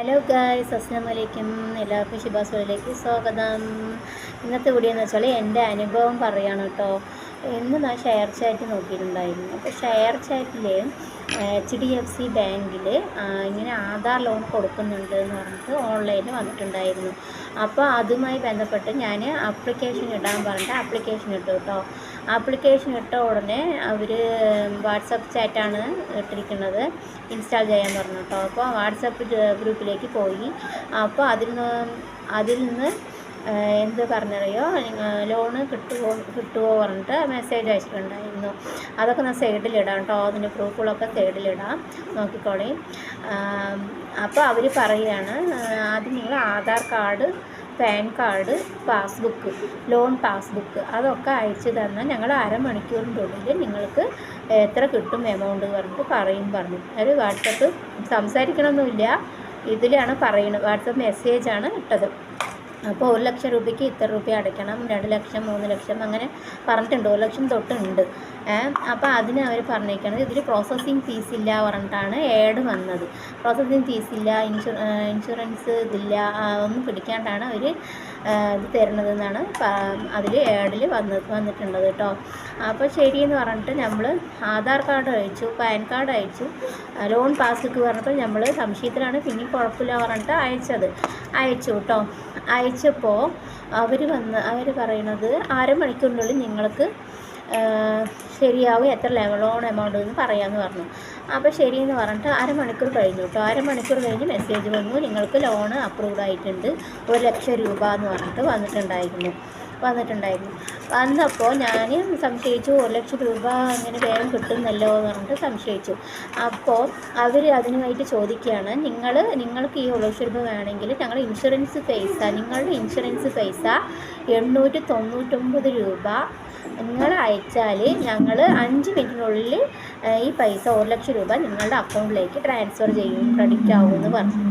Hello guys അസ്സാം വലൈക്കും എല്ലാവർക്കും ഷിബാസുകളിലേക്ക് സ്വാഗതം. ഇന്നത്തെ വീഡിയോ എന്ന് വെച്ചാൽ എന്റെ അനുഭവം പറയാണ് കേട്ടോ. ഇന്ന് ഞാൻ ഷെയർ ചാറ്റ് നോക്കിയിട്ടുണ്ടായിരുന്നു. അപ്പോൾ ഷെയർ ചാറ്റിൽ എച്ച് ഡി എഫ് സി ബാങ്കിൽ ഇങ്ങനെ ആധാർ ലോൺ കൊടുക്കുന്നുണ്ട് എന്ന് പറഞ്ഞിട്ട് ഓൺലൈനിൽ വന്നിട്ടുണ്ടായിരുന്നു. അപ്പോൾ അതുമായി ബന്ധപ്പെട്ട് ഞാൻ അപ്ലിക്കേഷൻ ഇടാൻ പറഞ്ഞിട്ട് അപ്ലിക്കേഷൻ ഇട്ടു കേട്ടോ. ആപ്ലിക്കേഷൻ ഇട്ട ഉടനെ അവർ വാട്സപ്പ് ചാറ്റാണ് ഇട്ടിരിക്കുന്നത്. ഇൻസ്റ്റാൾ ചെയ്യാൻ പറഞ്ഞു കേട്ടോ അപ്പോൾ വാട്സപ്പ് ഗ്രൂപ്പിലേക്ക് പോയി. അപ്പോൾ അതിൽ നിന്ന് അതിൽ നിന്ന് എന്ത് പറഞ്ഞറിയോ? ലോണ് കിട്ടുമോ കിട്ടുമോ പറഞ്ഞിട്ട് മെസ്സേജ് അയച്ചിട്ടുണ്ടായിരുന്നു അതൊക്കെ ഞാൻ സൈഡിലിടാം കേട്ടോ അതിന്റെ പ്രൂഫുകളൊക്കെ സൈഡിലിടാം നോക്കിക്കോളി. അപ്പോൾ അവർ പറയുകയാണ് ആദ്യം നിങ്ങൾ Aadhaar card PAN card passbook loan passbook അതൊക്കെ അയച്ചു തന്നാൽ ഞങ്ങൾ അരമണിക്കൂറിന്റെ ഉള്ളിൽ നിങ്ങൾക്ക് എത്ര കിട്ടും എമൗണ്ട് പറഞ്ഞിട്ട് പറയും പറഞ്ഞു. അവർ വാട്സപ്പ് സംസാരിക്കണമൊന്നുമില്ല. ഇതിലാണ് പറയുന്നത്. വാട്സപ്പ് മെസ്സേജാണ് ഇട്ടത്. അപ്പോൾ ഒരു ലക്ഷം രൂപയ്ക്ക് ഇത്ര രൂപ അടയ്ക്കണം രണ്ട് ലക്ഷം മൂന്ന് ലക്ഷം അങ്ങനെ പറഞ്ഞിട്ടുണ്ട് ഒരു ലക്ഷം തൊട്ടുണ്ട്. അപ്പോൾ അതിന് അവർ പറഞ്ഞേക്കണത് ഇതിൽ പ്രോസസ്സിങ് ഫീസ് ഇല്ല പറഞ്ഞിട്ടാണ് ഏഡ് വന്നത്. പ്രോസസ്സിങ് ഫീസ് ഇല്ല ഇൻഷുറൻസ് ഇതില്ല ഒന്നും പിടിക്കാണ്ടാണ് അവർ ഇത് തരുന്നതെന്നാണ് അതിൽ ഏഡിൽ വന്ന് വന്നിട്ടുള്ളത് കേട്ടോ അപ്പോൾ ശരിയെന്ന് പറഞ്ഞിട്ട് നമ്മൾ ആധാർ കാർഡ് അയച്ചു പാൻ കാർഡ് അയച്ചു ലോൺ പാസ്ബുക്ക് പറഞ്ഞപ്പോൾ നമ്മൾ സംശയത്തിലാണ് പിന്നെ കുഴപ്പമില്ല പറഞ്ഞിട്ട് അയച്ചത്. അയച്ചു കേട്ടോ അയച്ചപ്പോൾ അവർ വന്ന് അവർ പറയണത് അരമണിക്കൂറിനുള്ളിൽ നിങ്ങൾക്ക് ശരിയാവും എത്ര ലോൺ എമൗണ്ട് എന്ന് പറയാമെന്ന് പറഞ്ഞു. അപ്പോൾ ശരിയെന്ന് പറഞ്ഞിട്ട് അരമണിക്കൂർ കഴിഞ്ഞു കേട്ടോ അരമണിക്കൂർ കഴിഞ്ഞ് മെസ്സേജ് വന്നു. നിങ്ങൾക്ക് ലോൺ അപ്രൂവ്ഡ് ആയിട്ടുണ്ട്. ഒരു ലക്ഷം രൂപ എന്ന് പറഞ്ഞിട്ട് വന്നിട്ടുണ്ടായിരുന്നു. വന്നിട്ടുണ്ടായിരുന്നു. വന്നപ്പോൾ ഞാൻ സംശയിച്ചു. ഒരു ലക്ഷം രൂപ അങ്ങനെ വേഗം കിട്ടുന്നല്ലോ എന്ന് പറഞ്ഞിട്ട് സംശയിച്ചു. അപ്പോൾ അവർ അതിനുമായിട്ട് ചോദിക്കുകയാണ് നിങ്ങൾ നിങ്ങൾക്ക് ഈ ഒരു ലക്ഷം രൂപ വേണമെങ്കിൽ ഞങ്ങൾ ഇൻഷുറൻസ് പൈസ നിങ്ങളുടെ ഇൻഷുറൻസ് പൈസ എണ്ണൂറ്റി തൊണ്ണൂറ്റൊമ്പത് രൂപ നിങ്ങൾ അയച്ചാൽ ഞങ്ങൾ അഞ്ച് മിനിറ്റിനുള്ളിൽ ഈ പൈസ ഒരു ലക്ഷം രൂപ നിങ്ങളുടെ അക്കൗണ്ടിലേക്ക് ട്രാൻസ്ഫർ ചെയ്യും ക്രെഡിറ്റ് ആവും എന്ന് പറഞ്ഞു.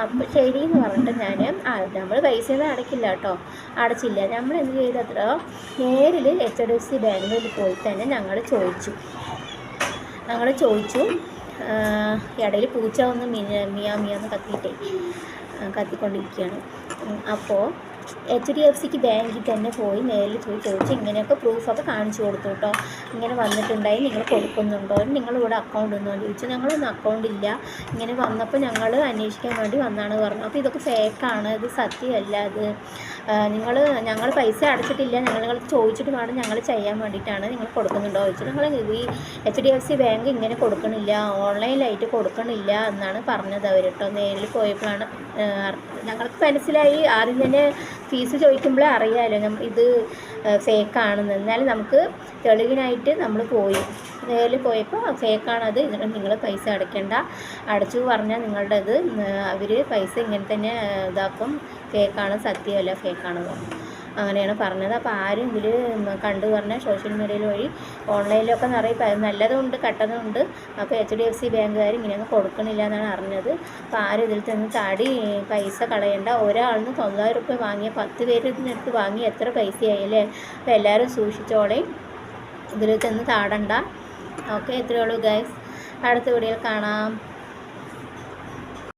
അപ്പോൾ ശരി എന്ന് പറഞ്ഞിട്ട് ഞാൻ നമ്മൾ പൈസ ഒന്നും അടയ്ക്കില്ല കേട്ടോ. അടച്ചില്ല. നമ്മൾ എന്ത് ചെയ്തത്ര നേരിൽ എച്ച് ഡി എഫ് സി ബാങ്കിൽ പോയി തന്നെ ഞങ്ങൾ ചോദിച്ചു. ഞങ്ങൾ ചോദിച്ചു ഇടയിൽ പൂച്ച ഒന്ന് മിയ മിയാ മിയാന്ന് കത്തിയിട്ടേ ആ, കത്തിക്കൊണ്ടിരിക്കുകയാണ്. അപ്പോൾ എച്ച് ഡി എഫ് സിക്ക് ബാങ്കിൽ തന്നെ പോയി നേരിൽ പോയി ചോദിച്ച് ഇങ്ങനെയൊക്കെ പ്രൂഫൊക്കെ കാണിച്ചു കൊടുത്തു കേട്ടോ ഇങ്ങനെ വന്നിട്ടുണ്ടായി നിങ്ങൾ കൊടുക്കുന്നുണ്ടോ? നിങ്ങളിവിടെ അക്കൗണ്ട് എന്ന് ചോദിച്ചു. ഞങ്ങളൊന്നും അക്കൗണ്ട് ഇല്ല. ഇങ്ങനെ വന്നപ്പോൾ ഞങ്ങൾ അന്വേഷിക്കാൻ വേണ്ടി വന്നാണ് പറഞ്ഞു അപ്പോൾ ഇതൊക്കെ ഫേക്കാണ് ഇത് സത്യമല്ല. ഇത് നിങ്ങൾ ഞങ്ങൾ പൈസ അടച്ചിട്ടില്ല. ഞങ്ങൾ ചോദിച്ചിട്ട് വേണം ഞങ്ങൾ ചെയ്യാൻ വേണ്ടിയിട്ടാണ് നിങ്ങൾ കൊടുക്കുന്നുണ്ടോ ചോദിച്ചു നിങ്ങൾ ഈ H D F C bank ഇങ്ങനെ കൊടുക്കണില്ല. ഓൺലൈനിലായിട്ട് കൊടുക്കണില്ല എന്നാണ് പറഞ്ഞത് അവർ കേട്ടോ. നേരിൽ പോയപ്പോഴാണ് ഞങ്ങൾക്ക് മനസ്സിലായി. ആദ്യം തന്നെ ഫീസ് ചോദിക്കുമ്പോഴേ അറിയാമല്ലോ നമ്മൾ ഇത് ഫേക്കാണെന്ന്. എന്നാലും നമുക്ക് തെളിവിനായിട്ട് നമ്മൾ പോയി. നേരിൽ പോയപ്പോൾ ഫേക്കാണത്. ഇതിന് നിങ്ങൾ പൈസ അടയ്ക്കേണ്ട. അടച്ചു പറഞ്ഞാൽ നിങ്ങളുടെ ഇത് അവർ പൈസ ഇങ്ങനെ തന്നെ ഇതാക്കും. ഫേക്കാണ് സത്യമല്ല ഫേക്കാണ് പറഞ്ഞു അങ്ങനെയാണ് പറഞ്ഞത്. അപ്പോൾ ആരും ഇതിൽ കണ്ടു പറഞ്ഞ സോഷ്യൽ മീഡിയയിൽ വഴി ഓൺലൈനിലൊക്കെ നിറയെ നല്ലതുണ്ട് കട്ടതുണ്ട്. അപ്പോൾ എച്ച് ഡി എഫ് സി ബാങ്കുകാർ ഇങ്ങനെയൊന്നും കൊടുക്കണില്ല എന്നാണ് അറിഞ്ഞത്. അപ്പോൾ ആരും ഇതിൽ നിന്ന് ചാടി പൈസ കളയണ്ട. ഒരാളിന് തൊള്ളായിരം റുപ്യ വാങ്ങിയ പത്ത് പേര് ഇതിനടുത്ത് വാങ്ങി എത്ര പൈസയായി അല്ലേ അപ്പോൾ എല്ലാവരും സൂക്ഷിച്ചോളെ. ഇതിൽ ചെന്ന് താടണ്ട ഓക്കെ ഇത്രയേ ഉള്ളൂ ഗൈസ് അടുത്ത വീഡിയോയിൽ കാണാം.